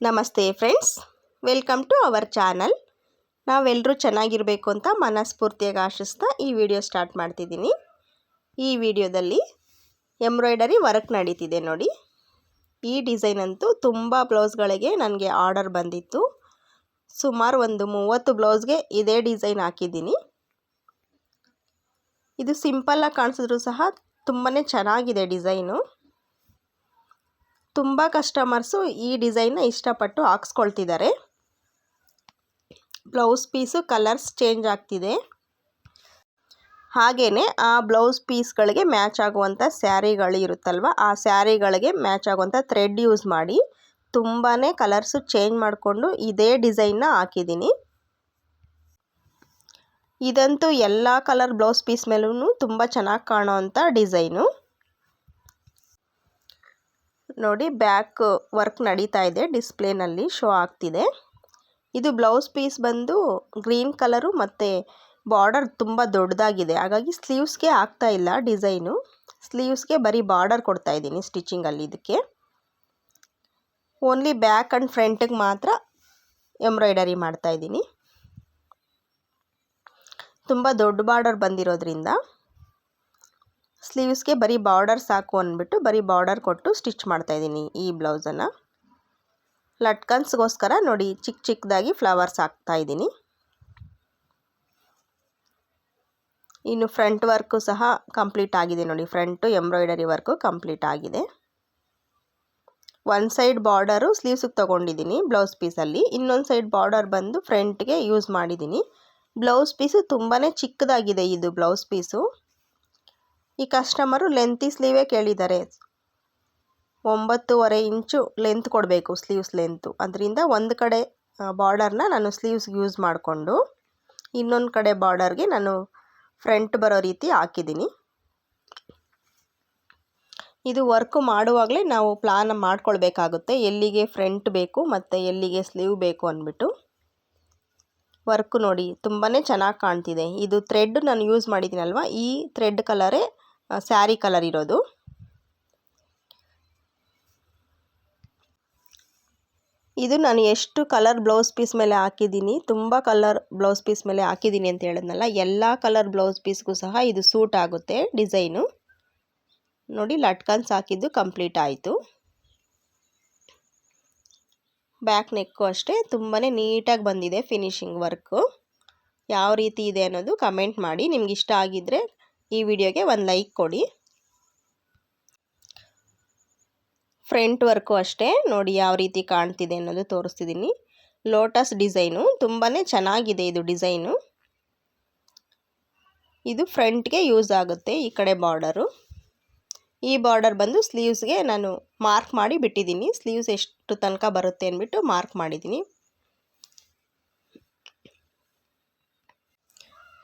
ನಮಸ್ತೆ friends, welcome to our channel. ನಾವೆಲ್ಲರೂ ಚೆನ್ನಾಗಿರಬೇಕು ಅಂತ ಮನಸ್ಫೂರ್ತಿಯಾಗಿ ಆಶಿಸ್ತಾ ಈ ವಿಡಿಯೋ ಸ್ಟಾರ್ಟ್ ಮಾಡ್ತಿದ್ದೀನಿ. ಈ ವಿಡಿಯೋದಲ್ಲಿ ಎಂಬ್ರಾಯ್ಡರಿ ವರ್ಕ್ ನಡೀತಿದೆ ನೋಡಿ. ಈ ಡಿಸೈನ್ ಅಂತೂ ತುಂಬ ಬ್ಲೌಸ್ಗಳಿಗೆ ನನಗೆ ಆರ್ಡರ್ ಬಂದಿತ್ತು. ಸುಮಾರು ಒಂದು ಮೂವತ್ತು ಬ್ಲೌಸ್ಗೆ ಇದೇ ಡಿಸೈನ್ ಹಾಕಿದ್ದೀನಿ. ಇದು ಸಿಂಪಲ್ಲಾಗಿ ಕಾಣಿಸಿದ್ರು ಸಹ ತುಂಬಾ ಚೆನ್ನಾಗಿದೆ ಡಿಸೈನು. ತುಂಬ ಕಸ್ಟಮರ್ಸು ಈ ಡಿಸೈನ್ನ ಇಷ್ಟಪಟ್ಟು ಹಾಕ್ಸ್ಕೊಳ್ತಿದ್ದಾರೆ. ಬ್ಲೌಸ್ ಪೀಸು ಕಲರ್ಸ್ ಚೇಂಜ್ ಆಗ್ತಿದೆ. ಹಾಗೆಯೇ ಆ ಬ್ಲೌಸ್ ಪೀಸ್ಗಳಿಗೆ ಮ್ಯಾಚ್ ಆಗುವಂಥ ಸ್ಯಾರಿಗಳು ಇರುತ್ತಲ್ವ, ಆ ಸ್ಯಾರಿಗಳಿಗೆ ಮ್ಯಾಚ್ ಆಗುವಂಥ ಥ್ರೆಡ್ ಯೂಸ್ ಮಾಡಿ ತುಂಬಾ ಕಲರ್ಸು ಚೇಂಜ್ ಮಾಡಿಕೊಂಡು ಇದೇ ಡಿಸೈನ್ನ ಹಾಕಿದ್ದೀನಿ. ಇದಂತೂ ಎಲ್ಲ ಕಲರ್ ಬ್ಲೌಸ್ ಪೀಸ್ ಮೇಲೂ ತುಂಬ ಚೆನ್ನಾಗಿ ಕಾಣೋ ಅಂಥ ಡಿಸೈನು. ನೋಡಿ ಬ್ಯಾಕ್ ವರ್ಕ್ ನಡೀತಾ ಇದೆ. ಡಿಸ್ಪ್ಲೇನಲ್ಲಿ ಶೋ ಆಗ್ತಿದೆ. ಇದು ಬ್ಲೌಸ್ ಪೀಸ್ ಬಂದು ಗ್ರೀನ್ ಕಲರು ಮತ್ತು ಬಾರ್ಡರ್ ತುಂಬ ದೊಡ್ಡದಾಗಿದೆ. ಹಾಗಾಗಿ ಸ್ಲೀವ್ಸ್ಗೆ ಆಗ್ತಾ ಇಲ್ಲ ಡಿಸೈನು. ಸ್ಲೀವ್ಸ್ಗೆ ಬರೀ ಬಾರ್ಡರ್ ಕೊಡ್ತಾ ಇದ್ದೀನಿ ಸ್ಟಿಚಿಂಗಲ್ಲಿ ಇದಕ್ಕೆ. ಓನ್ಲಿ ಬ್ಯಾಕ್ ಆ್ಯಂಡ್ ಫ್ರಂಟಿಗೆ ಮಾತ್ರ ಎಂಬ್ರಾಯ್ಡರಿ ಮಾಡ್ತಾ ಇದ್ದೀನಿ. ತುಂಬ ದೊಡ್ಡ ಬಾರ್ಡರ್ ಬಂದಿರೋದ್ರಿಂದ ಸ್ಲೀವ್ಸ್ಗೆ ಬರೀ ಬಾರ್ಡರ್ ಸಾಕು ಅಂದ್ಬಿಟ್ಟು ಬರೀ ಬಾರ್ಡರ್ ಕೊಟ್ಟು ಸ್ಟಿಚ್ ಮಾಡ್ತಾಯಿದ್ದೀನಿ ಈ ಬ್ಲೌಸನ್ನು. ಲಟ್ಕನ್ಸ್ಗೋಸ್ಕರ ನೋಡಿ ಚಿಕ್ಕ ಚಿಕ್ಕದಾಗಿ ಫ್ಲವರ್ಸ್ ಹಾಕ್ತಾಯಿದ್ದೀನಿ ಇನ್ನು ಫ್ರಂಟ್ ವರ್ಕು ಸಹ ಕಂಪ್ಲೀಟ್ ಆಗಿದೆ ನೋಡಿ, ಫ್ರಂಟು ಎಂಬ್ರಾಯ್ಡರಿ ವರ್ಕು ಕಂಪ್ಲೀಟ್ ಆಗಿದೆ. ಒಂದು ಸೈಡ್ ಬಾರ್ಡರು ಸ್ಲೀವ್ಸಿಗೆ ತೊಗೊಂಡಿದ್ದೀನಿ ಬ್ಲೌಸ್ ಪೀಸಲ್ಲಿ, ಇನ್ನೊಂದು ಸೈಡ್ ಬಾರ್ಡರ್ ಬಂದು ಫ್ರಂಟ್ಗೆ ಯೂಸ್ ಮಾಡಿದ್ದೀನಿ. ಬ್ಲೌಸ್ ಪೀಸು ತುಂಬಾ ಚಿಕ್ಕದಾಗಿದೆ ಇದು ಬ್ಲೌಸ್ ಪೀಸು. ಈ ಕಸ್ಟಮರು ಲೆಂತಿ ಸ್ಲೀವೇ ಕೇಳಿದ್ದಾರೆ. ಒಂಬತ್ತುವರೆ ಇಂಚು ಲೆಂತ್ ಕೊಡಬೇಕು ಸ್ಲೀವ್ಸ್ ಲೆಂತು ಅದರಿಂದ ಒಂದು ಕಡೆ ಬಾರ್ಡರ್ನ ನಾನು ಸ್ಲೀವ್ಸ್ಗೆ ಯೂಸ್ ಮಾಡಿಕೊಂಡು, ಇನ್ನೊಂದು ಕಡೆ ಬಾರ್ಡರ್ಗೆ ನಾನು ಫ್ರಂಟ್ ಬರೋ ರೀತಿ ಹಾಕಿದ್ದೀನಿ. ಇದು ವರ್ಕ್ ಮಾಡುವಾಗಲೇ ನಾವು ಪ್ಲಾನ್ ಮಾಡ್ಕೊಳ್ಬೇಕಾಗುತ್ತೆ. ಎಲ್ಲಿಗೆ ಫ್ರಂಟ್ ಬೇಕು ಮತ್ತು ಎಲ್ಲಿಗೆ ಸ್ಲೀವ್ ಬೇಕು ಅಂದ್ಬಿಟ್ಟು. ವರ್ಕ್ ನೋಡಿ ತುಂಬಾ ಚೆನ್ನಾಗಿ ಕಾಣ್ತಿದೆ. ಇದು ಥ್ರೆಡ್ ನಾನು ಯೂಸ್ ಮಾಡಿದ್ದೀನಲ್ವ? ಈ ಥ್ರೆಡ್ ಕಲರೇ ಸ್ಯಾರಿ ಕಲರ್ ಇರೋದು. ಇದು ನಾನು ಎಷ್ಟು ಕಲರ್ ಬ್ಲೌಸ್ ಪೀಸ್ ಮೇಲೆ ಹಾಕಿದ್ದೀನಿ, ತುಂಬ ಕಲರ್ ಬ್ಲೌಸ್ ಪೀಸ್ ಮೇಲೆ ಹಾಕಿದ್ದೀನಿ ಅಂತ ಹೇಳಿದ್ನಲ್ಲ, ಎಲ್ಲ ಕಲರ್ ಬ್ಲೌಸ್ ಪೀಸ್ಗೂ ಸಹ ಇದು ಸೂಟ್ ಆಗುತ್ತೆ ಡಿಸೈನು. ನೋಡಿ, ಲಟ್ಕನ್ಸ್ ಹಾಕಿದ್ದು ಕಂಪ್ಲೀಟ್ ಆಯಿತು. ಬ್ಯಾಕ್ ನೆಕ್ಕು ಅಷ್ಟೇ ತುಂಬಾ ನೀಟಾಗಿ ಬಂದಿದೆ ಫಿನಿಶಿಂಗ್ ವರ್ಕು. ಯಾವ ರೀತಿ ಇದೆ ಅನ್ನೋದು ಕಮೆಂಟ್ ಮಾಡಿ, ನಿಮ್ಗೆ ಇಷ್ಟ ಆಗಿದ್ದರೆ ಈ ವಿಡಿಯೋಗೆ ಒಂದು ಲೈಕ್ ಕೊಡಿ. ಫ್ರಂಟ್ ವರ್ಕು ಅಷ್ಟೇ. ನೋಡಿ ಯಾವ ರೀತಿ ಕಾಣ್ತಿದೆ ಅನ್ನೋದು ತೋರಿಸ್ತಿದ್ದೀನಿ. Lotus design. ತುಂಬಾ ಚೆನ್ನಾಗಿದೆ ಇದು ಡಿಸೈನು. ಇದು ಫ್ರಂಟ್ಗೆ ಯೂಸ್ ಆಗುತ್ತೆ ಈ ಕಡೆ ಬಾರ್ಡರು. ಈ ಬಾರ್ಡರ್ ಬಂದು ಸ್ಲೀವ್ಸ್ಗೆ ನಾನು ಮಾರ್ಕ್ ಮಾಡಿ ಬಿಟ್ಟಿದ್ದೀನಿ. ಸ್ಲೀವ್ಸ್ ಎಷ್ಟು ತನಕ ಬರುತ್ತೆ ಅಂದ್ಬಿಟ್ಟು ಮಾರ್ಕ್ ಮಾಡಿದ್ದೀನಿ.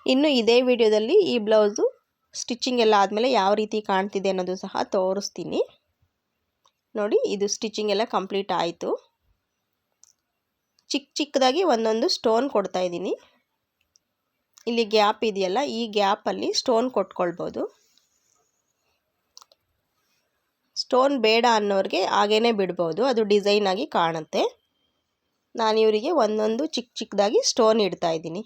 ಇನ್ನು ಇದೇ ವಿಡಿಯೋದಲ್ಲಿ ಈ ಬ್ಲೌಸು ಸ್ಟಿಚಿಂಗ್ ಎಲ್ಲ ಆದಮೇಲೆ ಯಾವ ರೀತಿ ಕಾಣ್ತಿದೆ ಅನ್ನೋದು ಸಹ ತೋರಿಸ್ತೀನಿ. ನೋಡಿ, ಇದು ಸ್ಟಿಚಿಂಗ್ ಎಲ್ಲ ಕಂಪ್ಲೀಟ್ ಆಯಿತು. ಚಿಕ್ಕ ಚಿಕ್ಕದಾಗಿ ಒಂದೊಂದು ಸ್ಟೋನ್ ಕೊಡ್ತಾ ಇದ್ದೀನಿ. ಇಲ್ಲಿ ಗ್ಯಾಪ್ ಇದೆಯಲ್ಲ, ಈ ಗ್ಯಾಪಲ್ಲಿ ಸ್ಟೋನ್ ಕೊಟ್ಕೊಳ್ಬೋದು. ಸ್ಟೋನ್ ಬೇಡ ಅನ್ನೋರಿಗೆ ಹಾಗೇ ಬಿಡ್ಬೋದು, ಅದು ಡಿಸೈನಾಗಿ ಕಾಣುತ್ತೆ. ನಾನು ಇವರಿಗೆ ಒಂದೊಂದು ಚಿಕ್ಕ ಚಿಕ್ಕದಾಗಿ ಸ್ಟೋನ್ ಇಡ್ತಾ ಇದ್ದೀನಿ.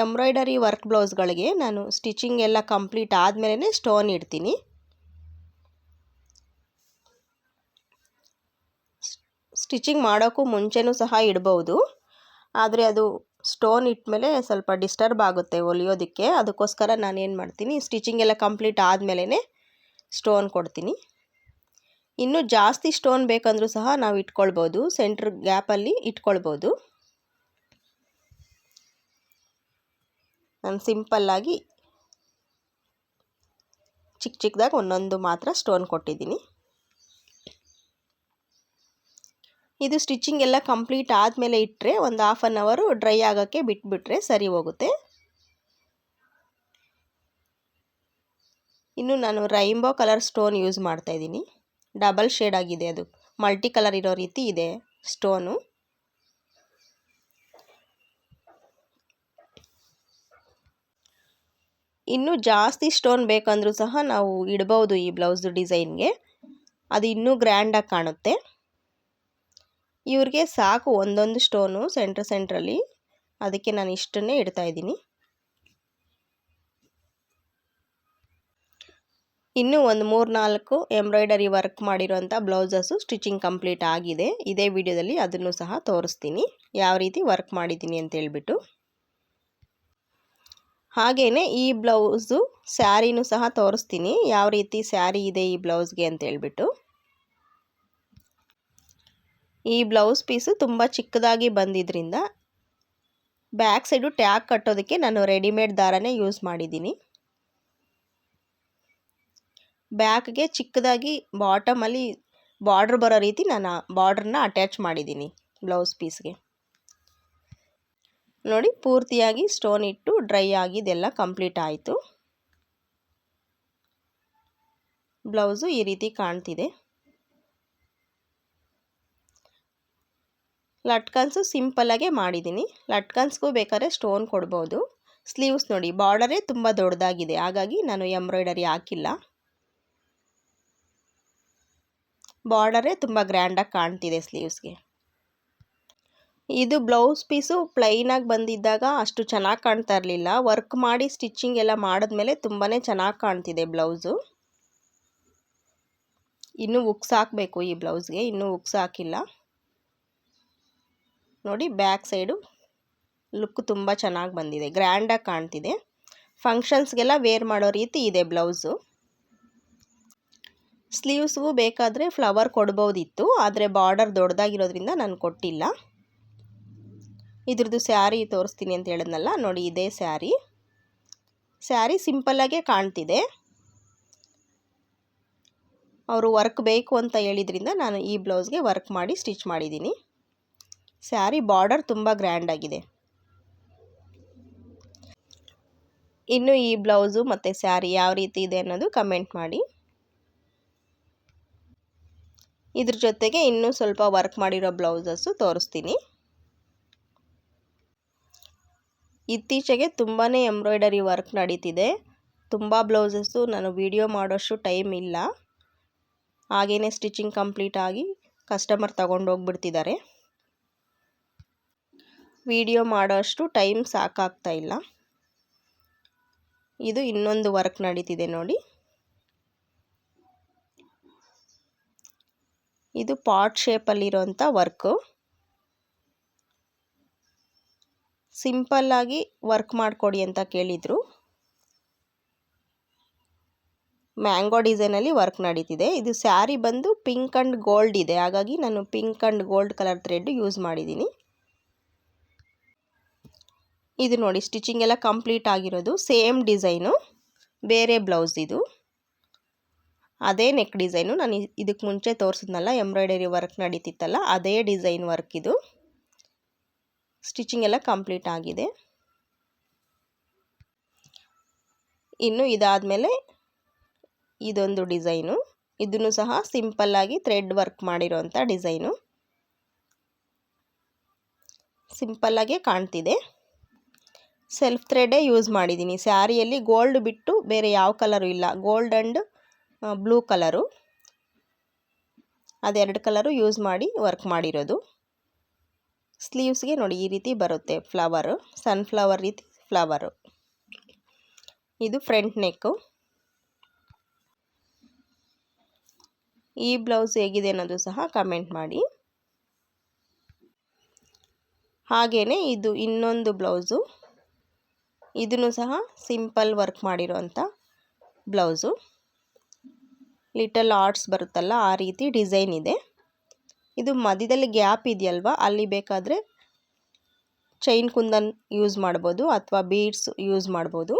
ಎಂಬ್ರಾಯ್ಡರಿ ವರ್ಕ್ ಬ್ಲೌಸ್ಗಳಿಗೆ ನಾನು ಸ್ಟಿಚಿಂಗ್ ಎಲ್ಲ ಕಂಪ್ಲೀಟ್ ಆದಮೇಲೆ ಸ್ಟೋನ್ ಇಡ್ತೀನಿ. ಸ್ಟಿಚಿಂಗ್ ಮಾಡೋಕ್ಕೂ ಮುಂಚೆನೂ ಸಹ ಇಡ್ಬೋದು. ಆದರೆ ಅದು ಸ್ಟೋನ್ ಇಟ್ಮೇಲೆ ಸ್ವಲ್ಪ ಡಿಸ್ಟರ್ಬ್ ಆಗುತ್ತೆ ಹೊಲಿಯೋದಕ್ಕೆ ಅದಕ್ಕೋಸ್ಕರ ನಾನು ಏನು ಮಾಡ್ತೀನಿ, ಸ್ಟಿಚಿಂಗ್ ಎಲ್ಲ ಕಂಪ್ಲೀಟ್ ಆದಮೇಲೆ ಸ್ಟೋನ್ ಕೊಡ್ತೀನಿ. ಇನ್ನೂ ಜಾಸ್ತಿ ಸ್ಟೋನ್ ಬೇಕಂದ್ರೂ ಸಹ ನಾವು ಇಟ್ಕೊಳ್ಬೋದು, ಸೆಂಟ್ರ್ ಗ್ಯಾಪಲ್ಲಿ ಇಟ್ಕೊಳ್ಬೋದು. ನಾನು ಸಿಂಪಲ್ಲಾಗಿ ಚಿಕ್ಕ ಚಿಕ್ಕದಾಗಿ ಒಂದೊಂದು ಮಾತ್ರ ಸ್ಟೋನ್ ಕೊಟ್ಟಿದ್ದೀನಿ. ಇದು ಸ್ಟಿಚಿಂಗ್ ಎಲ್ಲ ಕಂಪ್ಲೀಟ್ ಆದಮೇಲೆ ಇಟ್ಟರೆ ಒಂದು ಹಾಫ್ ಆನ್ ಅವರು ಡ್ರೈ ಆಗೋಕ್ಕೆ ಬಿಟ್ಬಿಟ್ರೆ ಸರಿ ಹೋಗುತ್ತೆ. ಇನ್ನು ನಾನು ರೈಂಬೋ ಕಲರ್ ಸ್ಟೋನ್ ಯೂಸ್ ಮಾಡ್ತಾಯಿದ್ದೀನಿ ಡಬಲ್ ಶೇಡ್ ಆಗಿದೆ ಅದು. ಮಲ್ಟಿ ಕಲರ್ ಇರೋ ರೀತಿ ಇದೆ ಸ್ಟೋನು. ಇನ್ನೂ ಜಾಸ್ತಿ ಸ್ಟೋನ್ ಬೇಕಂದರೂ ಸಹ ನಾವು ಇಡ್ಬೋದು ಈ ಬ್ಲೌಸ್ ಡಿಸೈನ್ಗೆ. ಅದು ಇನ್ನೂ ಗ್ರ್ಯಾಂಡಾಗಿ ಕಾಣುತ್ತೆ. ಇವ್ರಿಗೆ ಸಾಕು ಒಂದೊಂದು ಸ್ಟೋನು ಸೆಂಟ್ರ್ ಸೆಂಟ್ರಲ್ಲಿ. ಅದಕ್ಕೆ ನಾನು ಇಷ್ಟನ್ನೇ ಇಡ್ತಾ ಇದ್ದೀನಿ. ಇನ್ನೂ ಒಂದು ಮೂರು ನಾಲ್ಕು ಎಂಬ್ರಾಯ್ಡರಿ ವರ್ಕ್ ಮಾಡಿರೋಂಥ ಬ್ಲೌಸಸ್ಸು ಸ್ಟಿಚಿಂಗ್ ಕಂಪ್ಲೀಟ್ ಆಗಿದೆ. ಇದೇ ವಿಡಿಯೋದಲ್ಲಿ ಅದನ್ನು ಸಹ ತೋರಿಸ್ತೀನಿ. ಯಾವ ರೀತಿ ವರ್ಕ್ ಮಾಡಿದ್ದೀನಿ ಅಂತ ಹೇಳ್ಬಿಟ್ಟು. ಹಾಗೆಯೇ ಈ ಬ್ಲೌಸು ಸ್ಯಾರಿನೂ ಸಹ ತೋರಿಸ್ತೀನಿ. ಯಾವ ರೀತಿ ಸ್ಯಾರಿ ಇದೆ ಈ ಬ್ಲೌಸ್ಗೆ ಅಂತ ಹೇಳ್ಬಿಟ್ಟು. ಈ ಬ್ಲೌಸ್ ಪೀಸು ತುಂಬ ಚಿಕ್ಕದಾಗಿ ಬಂದಿದ್ದರಿಂದ ಬ್ಯಾಕ್ ಸೈಡು ಟ್ಯಾಗ್ ಕಟ್ಟೋದಕ್ಕೆ ನಾನು ರೆಡಿಮೇಡ್ ದಾರನೇ ಯೂಸ್ ಮಾಡಿದ್ದೀನಿ. ಬ್ಯಾಕ್ಗೆ ಚಿಕ್ಕದಾಗಿ ಬಾಟಮಲ್ಲಿ ಬಾರ್ಡ್ರ್ ಬರೋ ರೀತಿ ನಾನು ಬಾರ್ಡ್ರನ್ನ ಅಟ್ಯಾಚ್ ಮಾಡಿದ್ದೀನಿ ಬ್ಲೌಸ್ ಪೀಸ್ಗೆ. ನೋಡಿ, ಪೂರ್ತಿಯಾಗಿ ಸ್ಟೋನ್ ಇಟ್ಟು ಡ್ರೈ ಆಗಿದೆಲ್ಲ ಕಂಪ್ಲೀಟ್ ಆಯಿತು. ಬ್ಲೌಸು ಈ ರೀತಿ ಕಾಣ್ತಿದೆ. ಲಟ್ಕನ್ಸು ಸಿಂಪಲ್ಲಾಗೆ ಮಾಡಿದ್ದೀನಿ. ಲಟ್ಕನ್ಸ್ಗೂ ಬೇಕಾದ್ರೆ ಸ್ಟೋನ್ ಕೊಡ್ಬೋದು. ಸ್ಲೀವ್ಸ್ ನೋಡಿ ಬಾರ್ಡರೇ ತುಂಬ ದೊಡ್ಡದಾಗಿದೆ. ಹಾಗಾಗಿ ನಾನು ಎಂಬ್ರಾಯ್ಡರಿ ಹಾಕಿಲ್ಲ. ಬಾರ್ಡರೇ ತುಂಬ ಗ್ರ್ಯಾಂಡಾಗಿ ಕಾಣ್ತಿದೆ ಸ್ಲೀವ್ಸ್ಗೆ ಇದು ಬ್ಲೌಸ್ ಪೀಸು ಪ್ಲೈನಾಗಿ ಬಂದಿದ್ದಾಗ ಅಷ್ಟು ಚೆನ್ನಾಗಿ ಕಾಣ್ತಾ ಇರಲಿಲ್ಲ. ವರ್ಕ್ ಮಾಡಿ ಸ್ಟಿಚ್ಚಿಂಗ್ ಎಲ್ಲ ಮಾಡಿದ್ಮೇಲೆ ತುಂಬಾ ಚೆನ್ನಾಗಿ ಕಾಣ್ತಿದೆ ಬ್ಲೌಸು. ಇನ್ನೂ ಉಕ್ಸ್ ಹಾಕಬೇಕು ಈ ಬ್ಲೌಸ್ಗೆ, ಇನ್ನೂ ಉಕ್ಸ್ ಹಾಕಿಲ್ಲ. ನೋಡಿ ಬ್ಯಾಕ್ ಸೈಡು ಲುಕ್ ತುಂಬ ಚೆನ್ನಾಗಿ ಬಂದಿದೆ ಗ್ರ್ಯಾಂಡಾಗಿ ಕಾಣ್ತಿದೆ. ಫಂಕ್ಷನ್ಸ್ಗೆಲ್ಲ ವೇರ್ ಮಾಡೋ ರೀತಿ ಇದೆ ಬ್ಲೌಸು. ಸ್ಲೀವ್ಸ್ಗೂ ಬೇಕಾದರೆ ಫ್ಲವರ್ ಕೊಡ್ಬೋದಿತ್ತು, ಆದರೆ ಬಾರ್ಡರ್ ದೊಡ್ಡದಾಗಿರೋದ್ರಿಂದ ನಾನು ಕೊಟ್ಟಿಲ್ಲ. ಇದ್ರದ್ದು ಸ್ಯಾರಿ ತೋರಿಸ್ತೀನಿ ಅಂತ ಹೇಳಿದ್ನಲ್ಲ, ನೋಡಿ ಇದೇ ಸ್ಯಾರಿ. ಸ್ಯಾರಿ ಸಿಂಪಲ್ಲಾಗೆ ಕಾಣ್ತಿದೆ. ಅವರು ವರ್ಕ್ ಬೇಕು ಅಂತ ಹೇಳಿದ್ರಿಂದ ನಾನು ಈ ಬ್ಲೌಸ್ಗೆ ವರ್ಕ್ ಮಾಡಿ ಸ್ಟಿಚ್ ಮಾಡಿದ್ದೀನಿ. ಸ್ಯಾರಿ ಬಾರ್ಡರ್ ತುಂಬ ಗ್ರ್ಯಾಂಡಾಗಿದೆ ಇನ್ನು ಈ ಬ್ಲೌಸು ಮತ್ತು ಸ್ಯಾರಿ ಯಾವ ರೀತಿ ಇದೆ ಅನ್ನೋದು ಕಮೆಂಟ್ ಮಾಡಿ. ಇದ್ರ ಜೊತೆಗೆ ಇನ್ನೂ ಸ್ವಲ್ಪ ವರ್ಕ್ ಮಾಡಿರೋ ಬ್ಲೌಸಸ್ಸು ತೋರಿಸ್ತೀನಿ. ಇತ್ತೀಚೆಗೆ ತುಂಬಾ ಎಂಬ್ರಾಯ್ಡರಿ ವರ್ಕ್ ನಡೀತಿದೆ. ತುಂಬ ಬ್ಲೌಸಸ್ಸು ನಾನು ವಿಡಿಯೋ ಮಾಡೋಷ್ಟು ಟೈಮ್ ಇಲ್ಲ. ಹಾಗೇ ಸ್ಟಿಚಿಂಗ್ ಕಂಪ್ಲೀಟ್ ಆಗಿ ಕಸ್ಟಮರ್ ತಗೊಂಡೋಗ್ಬಿಡ್ತಿದ್ದಾರೆ. ವಿಡಿಯೋ ಮಾಡೋಷ್ಟು ಟೈಮ್ ಸಾಕಾಗ್ತಾ ಇಲ್ಲ. ಇದು ಇನ್ನೊಂದು ವರ್ಕ್ ನಡೀತಿದೆ ನೋಡಿ. ಇದು ಪಾಟ್ ಶೇಪಲ್ಲಿರೋಂಥ ವರ್ಕು. ಸಿಂಪಲ್ಲಾಗಿ ವರ್ಕ್ ಮಾಡಿಕೊಡಿ ಅಂತ ಕೇಳಿದರು. ಮ್ಯಾಂಗೋ ಡಿಸೈನಲ್ಲಿ ವರ್ಕ್ ನಡೀತಿದೆ. ಇದು ಸ್ಯಾರಿ ಬಂದು ಪಿಂಕ್ ಆ್ಯಂಡ್ ಗೋಲ್ಡ್ ಇದೆ. ಹಾಗಾಗಿ ನಾನು pink and gold colour thread use ಮಾಡಿದ್ದೀನಿ. ಇದು ನೋಡಿ, ಸ್ಟಿಚಿಂಗ್ ಎಲ್ಲ ಕಂಪ್ಲೀಟ್ ಆಗಿರೋದು. ಸೇಮ್ ಡಿಸೈನು, ಬೇರೆ ಬ್ಲೌಸ್ ಇದು. ಅದೇ ನೆಕ್ ಡಿಸೈನು. ನಾನು ಇದಕ್ಕೆ ಮುಂಚೆ ತೋರಿಸಿದ್ನಲ್ಲ, ಎಂಬ್ರಾಯ್ಡರಿ ವರ್ಕ್ ನಡೀತಿತ್ತಲ್ಲ, ಅದೇ ಡಿಸೈನ್ ವರ್ಕ್ ಇದು. ಸ್ಟಿಚಿಂಗ್ ಎಲ್ಲ ಕಂಪ್ಲೀಟ್ ಆಗಿದೆ. ಇನ್ನು ಇದಾದ ಮೇಲೆ ಇದೊಂದು ಡಿಸೈನು. ಇದನ್ನು ಸಹ ಸಿಂಪಲ್ಲಾಗಿ ಥ್ರೆಡ್ ವರ್ಕ್ ಮಾಡಿರೋಂಥ ಡಿಸೈನು. ಸಿಂಪಲ್ಲಾಗೇ ಕಾಣ್ತಿದೆ. ಸೆಲ್ಫ್ ಥ್ರೆಡೇ ಯೂಸ್ ಮಾಡಿದ್ದೀನಿ. ಸ್ಯಾರಿಯಲ್ಲಿ ಗೋಲ್ಡ್ ಬಿಟ್ಟು ಬೇರೆ ಯಾವ ಕಲರು ಇಲ್ಲ. Gold and blue colour. ಅದೆರಡು ಕಲರು ಯೂಸ್ ಮಾಡಿ ವರ್ಕ್ ಮಾಡಿರೋದು. ಸ್ಲೀವ್ಸ್ಗೆ ನೋಡಿ ಈ ರೀತಿ ಬರುತ್ತೆ. ಫ್ಲವರು ಸನ್ಫ್ಲವರ್ ರೀತಿ ಫ್ಲವರು ಇದು ಫ್ರಂಟ್ ನೆಕ್ಕು ಈ ಬ್ಲೌಸ್ ಹೇಗಿದೆ ಅನ್ನೋದು ಸಹ ಕಮೆಂಟ್ ಮಾಡಿ. ಹಾಗೆಯೇ ಇದು ಇನ್ನೊಂದು ಬ್ಲೌಸು ಇದನ್ನು ಸಹ ಸಿಂಪಲ್ ವರ್ಕ್ ಮಾಡಿರೋಂಥ ಬ್ಲೌಸು ಲಿಟಲ್ ಆರ್ಟ್ಸ್ ಬರುತ್ತಲ್ಲ, ಆ ರೀತಿ ಡಿಸೈನ್ ಇದೆ. ಇದು ಮಧ್ಯದಲ್ಲಿ ಗ್ಯಾಪ್ ಇದೆಯಲ್ವ? ಅಲ್ಲಿ ಬೇಕಾದರೆ ಚೈನ್ ಕುಂದನ್ ಯೂಸ್ ಮಾಡ್ಬೋದು ಅಥವಾ ಬೀಡ್ಸ್ ಯೂಸ್ ಮಾಡ್ಬೋದು.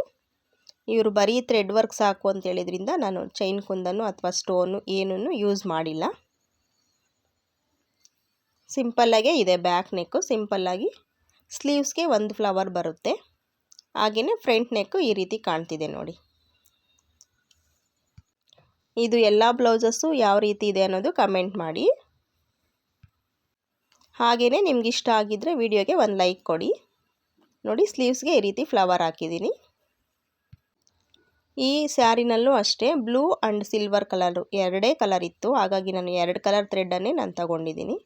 ಇವರು ಬರೀ ಥ್ರೆಡ್ ವರ್ಕ್ ಸಾಕು ಅಂತ ಹೇಳಿದ್ರಿಂದ ನಾನು ಚೈನ್ ಕುಂದನ್ನು ಅಥವಾ ಸ್ಟೋನು ಏನೂ ಯೂಸ್ ಮಾಡಿಲ್ಲ. ಸಿಂಪಲ್ಲಾಗೇ ಇದೆ ಬ್ಯಾಕ್ ನೆಕ್ಕು. ಸಿಂಪಲ್ಲಾಗಿ ಸ್ಲೀವ್ಸ್ಗೆ ಒಂದು ಫ್ಲವರ್ ಬರುತ್ತೆ. ಹಾಗೆಯೇ ಫ್ರಂಟ್ ನೆಕ್ಕು ಈ ರೀತಿ ಕಾಣ್ತಿದೆ ನೋಡಿ. ಇದು ಎಲ್ಲ ಬ್ಲೌಸಸ್ಸು ಯಾವ ರೀತಿ ಇದೆ ಅನ್ನೋದು ಕಮೆಂಟ್ ಮಾಡಿ. ಹಾಗೆಯೇ ನಿಮ್ಗೆ ಇಷ್ಟ ಆಗಿದ್ದರೆ ವಿಡಿಯೋಗೆ ಒಂದು ಲೈಕ್ ಕೊಡಿ. ನೋಡಿ, ಸ್ಲೀವ್ಸ್ಗೆ ಈ ರೀತಿ ಫ್ಲವರ್ ಹಾಕಿದ್ದೀನಿ. ಈ ಸ್ಯಾರಿನಲ್ಲೂ ಅಷ್ಟೇ, ಬ್ಲೂ ಆ್ಯಂಡ್ ಸಿಲ್ವರ್ ಕಲರು, ಎರಡೇ ಕಲರ್ ಇತ್ತು. ಹಾಗಾಗಿ ನಾನು ಎರಡು ಕಲರ್ ಥ್ರೆಡ್ಡನ್ನೇ ನಾನು ತಗೊಂಡಿದ್ದೀನಿ.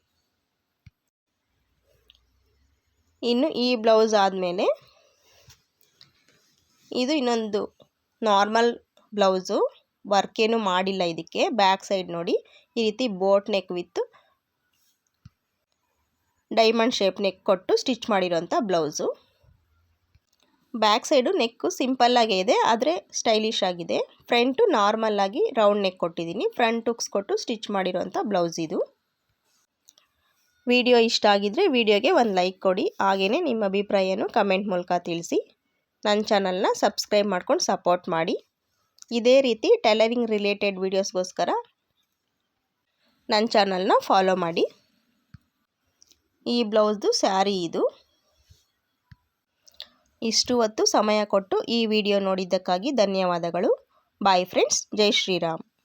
ಇನ್ನು ಈ ಬ್ಲೌಸ್ ಆದಮೇಲೆ, ಇದು ಇನ್ನೊಂದು ನಾರ್ಮಲ್ ಬ್ಲೌಸು. ವರ್ಕ್ ಏನು ಮಾಡಿಲ್ಲ ಇದಕ್ಕೆ. ಬ್ಯಾಕ್ ಸೈಡ್ ನೋಡಿ, ಈ ರೀತಿ boat neck with diamond shape neck ಕೊಟ್ಟು ಸ್ಟಿಚ್ ಮಾಡಿರೋಂಥ ಬ್ಲೌಸು. ಬ್ಯಾಕ್ ಸೈಡು ನೆಕ್ಕು ಸಿಂಪಲ್ಲಾಗೇ ಇದೆ, ಆದರೆ ಸ್ಟೈಲಿಶ್ ಆಗಿದೆ. ಫ್ರಂಟು ನಾರ್ಮಲ್ಲಾಗಿ ರೌಂಡ್ ನೆಕ್ ಕೊಟ್ಟಿದ್ದೀನಿ, ಫ್ರಂಟ್ ಹುಕ್ಸ್ ಕೊಟ್ಟು ಸ್ಟಿಚ್ ಮಾಡಿರೋಂಥ ಬ್ಲೌಸ್ ಇದು. ವಿಡಿಯೋ ಇಷ್ಟ ಆಗಿದರೆ ವಿಡಿಯೋಗೆ ಒಂದು ಲೈಕ್ ಕೊಡಿ ಹಾಗೆಯೇ ನಿಮ್ಮ ಅಭಿಪ್ರಾಯನೂ ಕಮೆಂಟ್ ಮೂಲಕ ತಿಳಿಸಿ. ನನ್ನ ಚಾನಲ್ನ ಸಬ್ಸ್ಕ್ರೈಬ್ ಮಾಡ್ಕೊಂಡು ಸಪೋರ್ಟ್ ಮಾಡಿ. ಇದೇ ರೀತಿ ಟೈಲರಿಂಗ್ ರಿಲೇಟೆಡ್ ವೀಡಿಯೋಸ್ಗೋಸ್ಕರ ನನ್ನ ಚಾನಲ್ನ ಫಾಲೋ ಮಾಡಿ. ಈ ಬ್ಲೌಸ್ದು ಸ್ಯಾರಿ ಇದು. ಇಷ್ಟು ಹೊತ್ತು ಸಮಯ ಕೊಟ್ಟು ಈ ವಿಡಿಯೋ ನೋಡಿದ್ದಕ್ಕಾಗಿ ಧನ್ಯವಾದಗಳು. ಬಾಯ್ ಫ್ರೆಂಡ್ಸ್ ಜೈ ಶ್ರೀರಾಮ್.